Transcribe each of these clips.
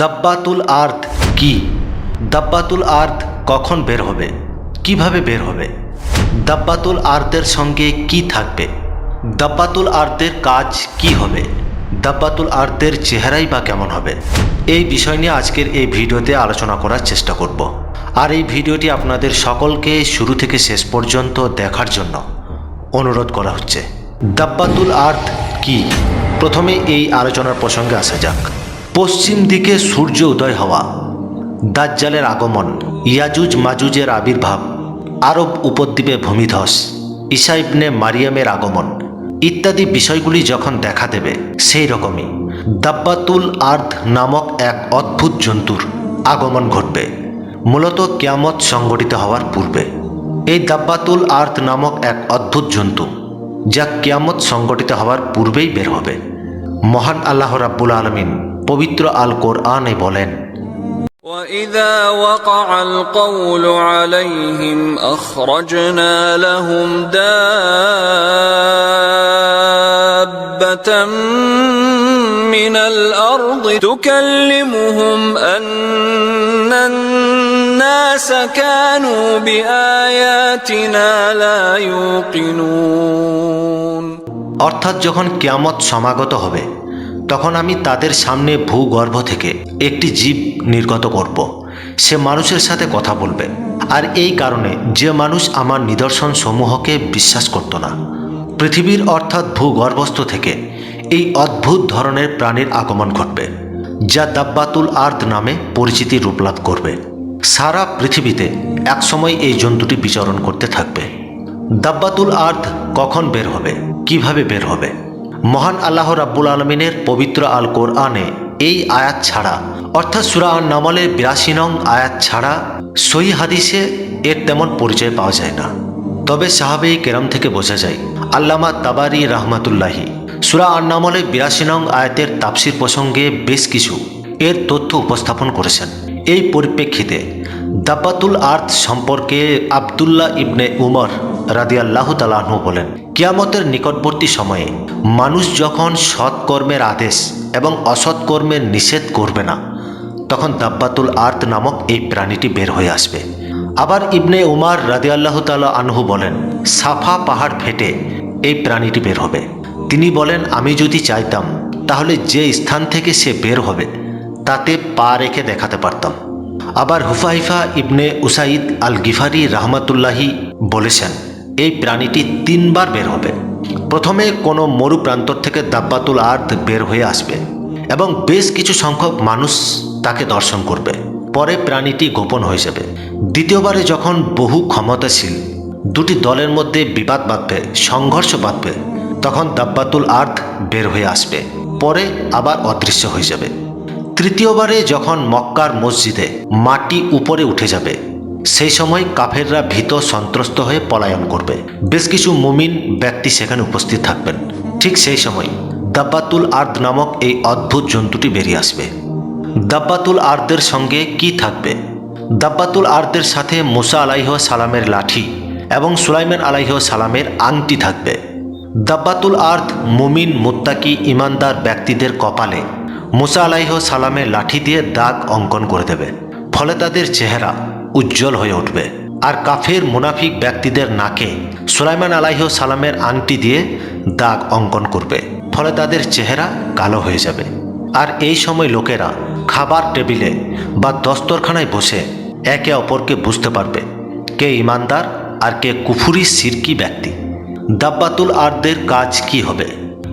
দাব্বাতুল আর্থ কি? দাব্বাতুল আর্থ কখন বের হবে? কীভাবে বের হবে? দাব্বাতুল আর্থের সঙ্গে কি থাকবে? দাব্বাতুল আর্থের কাজ কি হবে? দাব্বাতুল আর্থের চেহারাই বা কেমন হবে? এই বিষয় নিয়ে আজকের এই ভিডিওতে আলোচনা করার চেষ্টা করব। আর এই ভিডিওটি আপনাদের সকলকে শুরু থেকে শেষ পর্যন্ত দেখার জন্য অনুরোধ করা হচ্ছে। দাব্বাতুল আর্থ কি? প্রথমে এই আলোচনার প্রসঙ্গে আসা যাক। পশ্চিম দিকে সূর্য উদয় হওয়া, দাজ্জালের আগমন, ইয়াজুজ মাজুজের আবির্ভাব, আরব উপদ্বীপে ভূমিধস ঈসা ইবনে মারিয়ামের আগমন ইত্যাদি বিষয়গুলি যখন দেখা দেবে সেই রকমই দাব্বাতুল আর্থ নামক এক অদ্ভুত জন্তুর আগমন ঘটবে, মূলত কিয়ামত সংগঠিত হওয়ার পূর্বে। এই দাব্বাতুল আর্থ নামক এক অদ্ভুত জন্তু, যা কিয়ামত সংগঠিত হওয়ার পূর্বেই বের হবে। মহান আল্লাহ রাব্বুল আলমিন পবিত্র আল কোরআনে বলেন وإذا وقع القول عليهم أخرجنا لهم دابة من الأرض تكلمهم أن الناس كانوا بآياتنا لا يوقنون অর্থাৎ যখন কিয়ামত সমাগত হবে তখন আমি তাদের সামনে ভূগর্ভ থেকে একটি জীব নির্গত করব। সে মানুষের সাথে কথা বলবে। আর এই কারণে যে মানুষ আমার নিদর্শন সমূহকে বিশ্বাস করত না, পৃথিবীর অর্থাৎ ভূগর্ভস্থ থেকে এই অদ্ভুত ধরনের প্রাণীর আগমন ঘটবে, যা দাব্বাতুল আর্দ নামে পরিচিতি রূপ লাভ করবে। সারা পৃথিবীতে একসময় এই জন্তুটি বিচরণ করতে থাকবে। দাব্বাতুল আর্থ কখন বের হবে? কীভাবে বের হবে? মহান আল্লাহ রাব্বুল আলমিনের পবিত্র আল কোরআনে এই আয়াত ছাড়া, অর্থাৎ সুরা আন নামলের বিরাশি নং আয়াত ছাড়া সই হাদিসে এর তেমন পরিচয় পাওয়া যায় না। তবে সাহাবে কেরাম থেকে বোঝা যায়, আল্লামা তাবারি রহমাতুল্লাহি সুরা আন্নামলে বিরাশি নং আয়াতের তাপসির প্রসঙ্গে বেশ কিছু এর তথ্য উপস্থাপন করেছেন। এই পরিপ্রেক্ষিতে দাব্বাতুল আর্থ সম্পর্কে আবদুল্লাহ ইবনে উমর রাদিয়াল্লাহ তালাহু বলেন, কিয়ামতের নিকটবর্তী সময়ে মানুষ যখন সৎকর্মের আদেশ এবং অসৎকর্মের নিষেধ করবে না, তখন দাব্বাতুল আর্ত নামক এই প্রাণীটি বের হয়ে আসবে। আবার ইবনে উমার রাদিয়াল্লাহ তালা আনহু বলেন, সাফা পাহাড় ফেটে এই প্রাণীটি বের হবে। তিনি বলেন, আমি যদি চাইতাম, তাহলে যে স্থান থেকে সে বের হবে, তাতে পা রেখে দেখাতে পারতাম। আবার হুফাইফা ইবনে উসাইদ আল গিফারি রহমাতুল্লাহি বলেছেন এই প্রাণীটি তিনবার বের হবে। প্রথমে কোনো মরু প্রান্তর থেকে দাব্বাতুল আর্থ বের হয়ে আসবে এবং বেশ কিছু সংখ্যক মানুষ তাকে দর্শন করবে। পরে প্রাণীটি গোপন হয়ে যাবে। দ্বিতীয়বারে যখন বহু ক্ষমতাশীল দুটি দলের মধ্যে বিবাদ বাঁধবে, সংঘর্ষ বাঁধবে, তখন দাব্বাতুল আর্থ বের হয়ে আসবে। পরে আবার অদৃশ্য হয়ে যাবে। তৃতীয়বারে যখন মক্কার মসজিদে মাটি উপরে উঠে যাবে সেই সময় কাফেররা ভীত, সন্ত্রস্ত হয়ে পলায়ন করবে। বেশ কিছু মুমিন ব্যক্তি সেখানে উপস্থিত থাকবেন। ঠিক সেই সময় দাব্বাতুল আর্দ নামক এই অদ্ভুত জন্তুটি বেরিয়ে আসবে। দাব্বাতুল আর্দের সঙ্গে কি থাকবে? দাব্বাতুল আর্দের সাথে মুসা আলাইহ সালামের লাঠি এবং সুলাইমান আলাইহ সালামের আংটি থাকবে। দাব্বাতুল আর্থ মুমিন, মুত্তাকি, ইমানদার ব্যক্তিদের কপালে মুসা আলাইহ সালামের লাঠি দিয়ে দাগ অঙ্কন করে দেবে। ফলে তাদের চেহারা উজ্জ্বল হয়ে উঠবে। আর কাফের মুনাফিক ব্যক্তিদের নাকে সুলাইমান আলাইহ সালামের আংটি দিয়ে দাগ অঙ্কন করবে। ফলে তাদের চেহারা কালো হয়ে যাবে। আর এই সময় লোকেরা খাবার টেবিলে বা দস্তরখানায় বসে একে অপরকে বুঝতে পারবে কে ইমানদার আর কে কুফুরি সিরকি ব্যক্তি। দাব্বাতুল আর্দের কাজ কি হবে?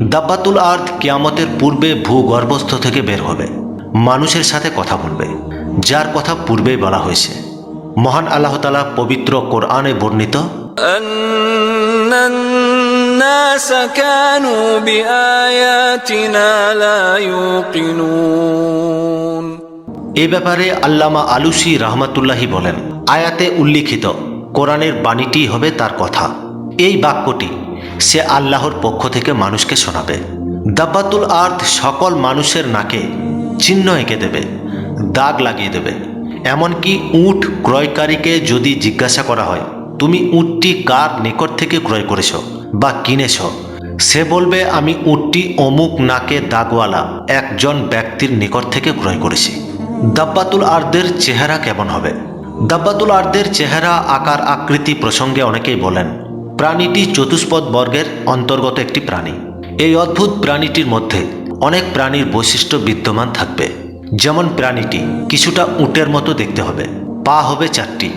দাব্বাতুল আর্দ কিয়ামতের পূর্বে ভূগর্ভস্থ থেকে বের হবে। মানুষের সাথে কথা বলবে। যার কথা পূর্বেই বলা হয়েছে। মহান আল্লাহ তালা পবিত্র কোরআনে বর্ণিত এ ব্যাপারে আল্লামা আলুসি রহমাতুল্লাহি বলেন আয়াতে উল্লিখিত কোরআনের বাণীটি হবে তার কথা। এই বাক্যটি সে আল্লাহর পক্ষ থেকে মানুষকে শোনাবে। দাব্বাতুল আর্থ সকল মানুষের নাকে চিহ্ন এঁকে দেবে দাগ লাগিয়ে দেবে। এমনকি উট ক্রয়কারীকে যদি জিজ্ঞাসা করা হয়, তুমি উটটি কার নিকট থেকে ক্রয় করেছ বা কিনেছ? সে বলবে, আমি উটটি অমুক নাকে দাগওয়ালা একজন ব্যক্তির নিকট থেকে ক্রয় করেছি। দাব্বাতুল আর্দের চেহারা কেমন হবে? দাব্বাতুল আর্দের চেহারা, আকার, আকৃতি প্রসঙ্গে অনেকেই বলেন, প্রাণীটি চতুষ্পদ বর্গের অন্তর্গত একটি প্রাণী। এই অদ্ভুত প্রাণীটির মধ্যে অনেক প্রাণীর বৈশিষ্ট্য বিদ্যমান থাকবে। যেমন প্রাণীটি কিছুটা উটের মতো দেখতে হবে। পা হবে চারটি,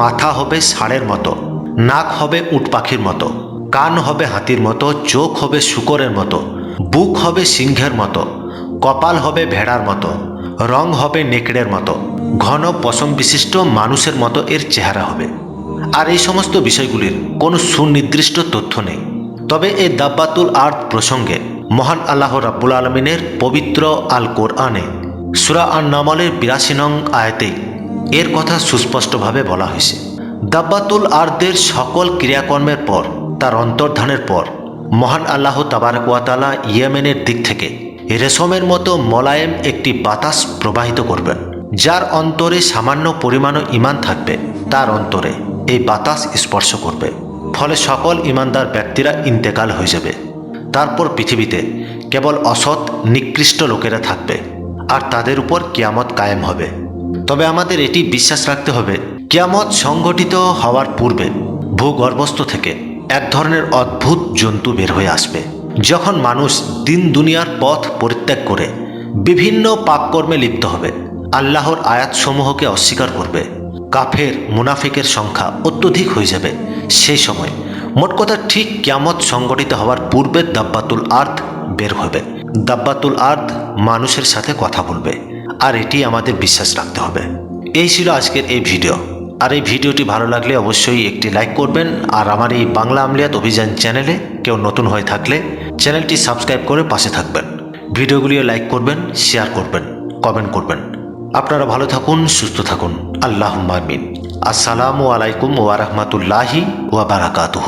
মাথা হবে ষাঁড়ের মতো, নাক হবে উট পাখির মতো, কান হবে হাতির মতো, চোখ হবে শুকরের মতো, বুক হবে সিংহের মতো, কপাল হবে ভেড়ার মতো, রং হবে নেকড়ের মতো, ঘন পশম বিশিষ্ট মানুষের মতো এর চেহারা হবে। আর এই সমস্ত বিষয়গুলির কোনো সুনির্দিষ্ট তথ্য নেই। তবে এই দাব্বাতুল আর্থ প্রসঙ্গে মহান আল্লাহ রাব্বুল আলমিনের পবিত্র আল কোরআনে সুরা আন নামলের বিরাশি নং আয়াতেই এর কথা সুস্পষ্টভাবে বলা হয়েছে। দাব্বাতুল আর্দের সকল ক্রিয়াকর্মের পর, তার অন্তর্ধানের পর, মহান আল্লাহ তাবারকুয়াতালা ইয়েমেনের দিক থেকে রেশমের মতো মোলায়েম একটি বাতাস প্রবাহিত করবেন, যার অন্তরে সামান্য পরিমাণও ইমান থাকবে, তার অন্তরে এই বাতাস স্পর্শ করবে। ফলে সকল ইমানদার ব্যক্তিরা ইন্তেকাল হয়ে যাবে। তারপর পৃথিবীতে কেবল অসৎ, নিকৃষ্ট লোকেরা থাকবে। আর তাদের উপর কিয়ামত কায়েম হবে। তবে আমাদের এটি বিশ্বাস রাখতে হবে, কিয়ামত সংগঠিত হওয়ার পূর্বে ভূগর্ভস্থ থেকে এক ধরনের অদ্ভুত জন্তু বের হয়ে আসবে, যখন মানুষ দিন দুনিয়ার পথ পরিত্যাগ করে বিভিন্ন পাপকর্মে লিপ্ত হবে। আল্লাহর আয়াতসমূহকে অস্বীকার করবে। কাফের, মুনাফিকের সংখ্যা অত্যধিক হয়ে যাবে। সেই সময় মোট কথা ঠিক কিয়ামত সংগঠিত হওয়ার পূর্বে দাব্বাতুল আর্থ বের হবে। দাব্বাতুল আর্থ মানুষের সাথে কথা বলবে। আর এটি আমাদের বিশ্বাস রাখতে হবে। এই ছিল আজকের এই ভিডিও। আর এই ভিডিওটি ভালো লাগলে অবশ্যই একটি লাইক করবেন। আর আমার এই বাংলা আমলিয়াত অভিযান চ্যানেলে কেউ নতুন হয়ে থাকলে চ্যানেলটি সাবস্ক্রাইব করে পাশে থাকবেন। ভিডিওগুলিও লাইক করবেন, শেয়ার করবেন, কমেন্ট করবেন। আপনারা ভালো থাকুন, সুস্থ থাকুন। আল্লাহ আসসালামু আলাইকুম ওয়া রাহমাতুল্লাহি ওয়া বারাকাতুহু।